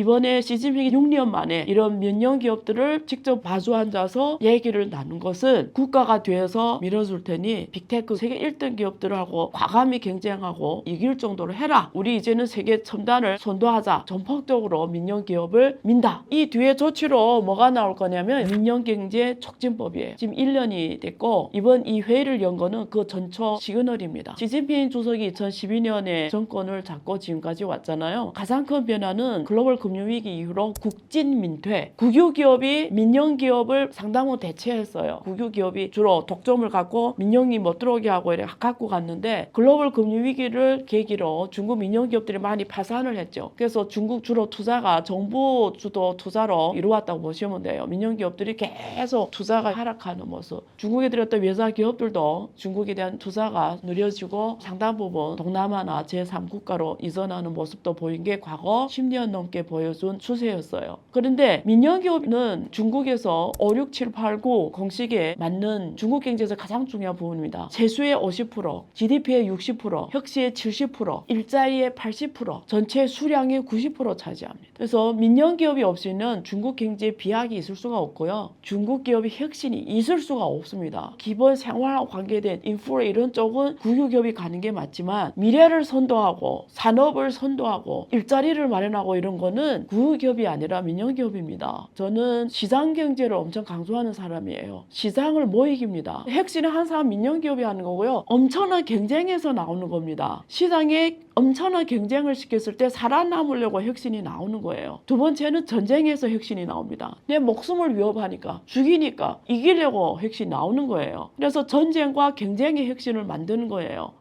이번에 시진핑이 6년 만에 이런 민영 기업들을 직접 마주 앉아서 얘기를 나눈 것은 국가가 뒤에서 밀어줄 테니 빅테크 세계 1등 기업들하고 과감히 경쟁하고 이길 정도로 해라. 우리 이제는 세계 첨단을 선도하자. 전폭적으로 민영 기업을 민다. 이 뒤에 조치로 뭐가 나올 거냐면 민영 경제 촉진법이에요. 지금 1년이 됐고 이번 이 회의를 연 거는 그 전초 시그널입니다. 시진핑 주석이 2012년에 정권을 잡고 지금까지 왔잖아요. 가장 큰 변화는 글로벌 금 융위기 이후로 국진민퇴, 국유기업이 민영기업을 상당히 대체했어요. 국유기업이 주로 독점을 갖고 민영이 못 들어오게 하고 이렇게 갖고 갔는데 글로벌 금융위기를 계기로 중국 민영기업들이 많이 파산을 했죠. 그래서 중국 주로 투자가 정부 주도 투자로 이루어왔다고 보시면 돼요. 민영기업들이 계속 투자가 하락하는 모습. 중국에 들었던 외사 기업들도 중국에 대한 투자가 느려지고 상당 부분 동남아나 제3국가로 이전하는 모습도 보인 게 과거 10년 넘게 보 여준 추세였어요. 그런데 민영기업은 중국에서 5, 6, 7, 8, 9 공식에 맞는 중국 경제에서 가장 중요한 부분입니다. 세수의 50%, GDP의 60%, 혁신의 70%, 일자리의 80%, 전체 수량의 90% 차지합니다. 그래서 민영기업이 없이는 중국 경제에 비약이 있을 수가 없고요. 중국 기업의 혁신이 있을 수가 없습니다. 기본 생활과 관계된 인프라 이런 쪽은 국유기업이 가는 게 맞지만 미래를 선도하고 산업을 선도하고 일자리를 마련하고 이런 거는 국유기업이 아니라 민영기업입니다. 저는 시장 경제를 엄청 강조하는 사람이에요. 시장을 못 이깁니다. 혁신을 한 사람 민영기업이 하는 거고요. 엄청난 경쟁에서 나오는 겁니다. 시장에 엄청난 경쟁을 시켰을 때 살아남으려고 혁신이 나오는 거예요. 두 번째는 전쟁에서 혁신이 나옵니다. 내 목숨을 위협하니까 죽이니까 이기려고 혁신이 나오는 거예요. 그래서 전쟁과 경쟁의 혁신을 만드는 거예요.